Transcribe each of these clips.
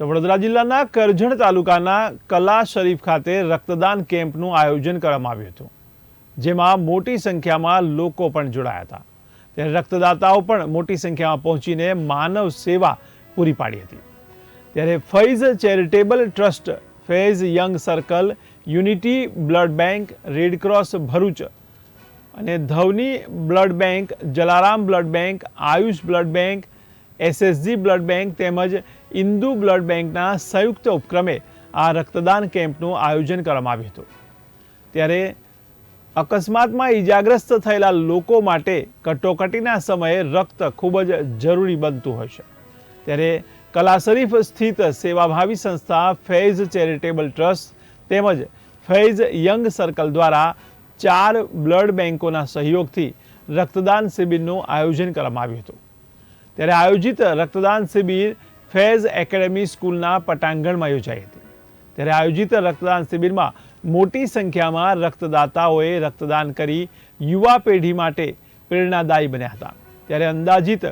તો વડોદરા જિલ્લાના કરજણ તાલુકાના કલા શરીફ ખાતે રક્તદાન કેમ્પનું આયોજન કરવામાં આવ્યું હતું, જેમાં મોટી સંખ્યામાં લોકો પણ જોડાયા હતા. ત્યારે રક્તદાતાઓ પણ મોટી સંખ્યામાં પહોંચીને માનવ સેવા પૂરી પાડી હતી. ત્યારે Faiz charitable trust, Faiz young circle, unity blood bank red cross Bharuch અને Dhavani blood bank, Jalaram blood bank, Ayush blood bank SSG blood bank તેમજ ઇન્દુ બ્લડ બેંકના સંયુક્ત ઉપક્રમે આ રક્તદાન કેમ્પનું આયોજન કરવામાં આવ્યું હતું. ત્યારે અકસ્માતમાં ઈજાગ્રસ્ત થયેલા લોકો માટે કટોકટીના સમયે રક્ત ખૂબ જ જરૂરી બનતું હોય છે. ત્યારે કલા શરીફ સ્થિત સેવાભાવી સંસ્થા ફૈઝ ચેરિટેબલ ટ્રસ્ટ તેમજ ફૈઝ યંગ સર્કલ દ્વારા ચાર બ્લડ બેંકોના સહયોગથી રક્તદાન શિબિરનું આયોજન કરવામાં આવ્યું હતું. ત્યારે આયોજિત રક્તદાન શિબિર ફૈઝ એકેડેમી સ્કૂલના પટાંગણમાં યોજાઈ હતી. ત્યારે આયોજિત રક્તદાન શિબિરમાં મોટી સંખ્યામાં રક્તદાતાઓએ રક્તદાન કરી યુવા પેઢી માટે પ્રેરણાદાયી બન્યા હતા. ત્યારે અંદાજિત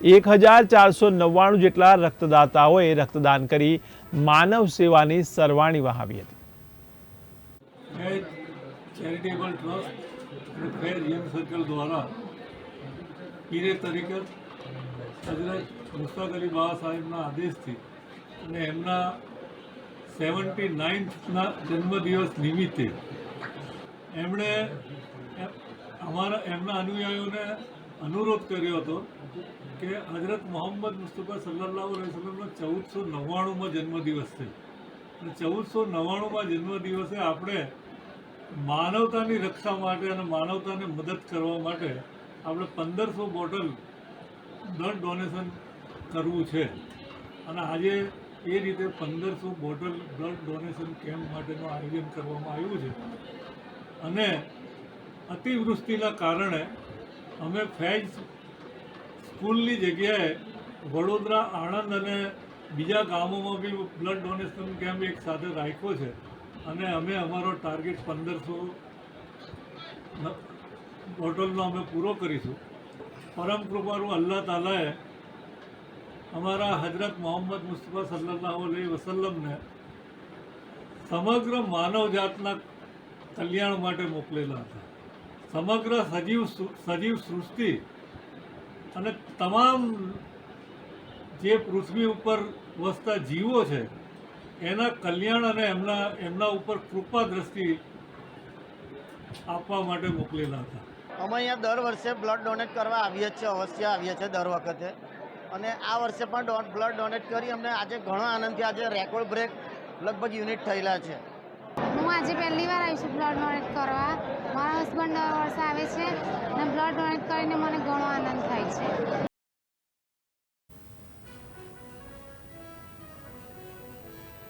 એક હજાર ચારસો નવ્વાણું જેટલા રક્તદાતાઓએ રક્તદાન કરી માનવ સેવાની સરવાણી વહાવી હતી. ચેરિટેબલ ટ્રસ્ટ અને ફેર યંગ સર્કલ દ્વારા પીરે તરીકે હજરત મુશ્તાક અલી બાબા સાહેબના આદેશથી અને એમના સેવન્ટી નાઇન્થના જન્મદિવસ નિમિત્તે એમણે અમારા એમના અનુયાયીઓને અનુરોધ કર્યો હતો કે હજરત મોહમ્મદ મુસ્તફા સલ્લાહ વસલમનો ચૌદસો નવ્વાણુંમાં જન્મદિવસ છે. અને ચૌદસો નવ્વાણુંમાં જન્મદિવસે આપણે માનવતાની રક્ષા માટે અને માનવતાને મદદ કરવા માટે આપણે પંદરસો બોટલ બ્લડ ડોનેશન કરવું છે. અને આજે એ રીતે પંદરસો બોટલ બ્લડ ડોનેશન કેમ્પ માટેનું આયોજન કરવામાં આવ્યું છે. અને અતિવૃષ્ટિના કારણે અમે ફેજ સ્કૂલની જગ્યાએ વડોદરા, આણંદ અને બીજા ગામોમાં બી બ્લડ ડોનેશન કેમ્પ એક સાથે રાખ્યો છે. અને અમે અમારો ટાર્ગેટ પંદરસો બોટલનો અમે પૂરો કરીશું. પરમ કૃપારૂ અલ્લાહ તાલાએ અમારા હજરત મોહમ્મદ મુસ્તફા સલ્લાહ અલી વસલ્લમને સમગ્ર માનવજાતના કલ્યાણ માટે મોકલેલા હતા. સમગ્ર સજીવ સજીવ સૃષ્ટિ અને તમામ જે પૃથ્વી ઉપર વસતા જીવો છે, એના કલ્યાણ અને એમના એમના ઉપર કૃપા દ્રષ્ટિ આપવા માટે મોકલેલા હતા. અમે અહીંયા દર વર્ષે બ્લડ ડોનેટ કરવા આવીએ છીએ, અવશ્ય આવીએ છીએ દર વખતે. અને આ વર્ષે પણ બ્લડ ડોનેટ કરી અમને આજે ઘણો આનંદથી આજે રેકોર્ડ બ્રેક લગભગ યુનિટ થયેલા છે. હું આજે પહેલી વાર આવી છું બ્લડ ડોનેટ કરવા. મારા હસબન્ડ દર વર્ષે આવે છે અને બ્લડ ડોનેટ કરીને મને ઘણો આનંદ થાય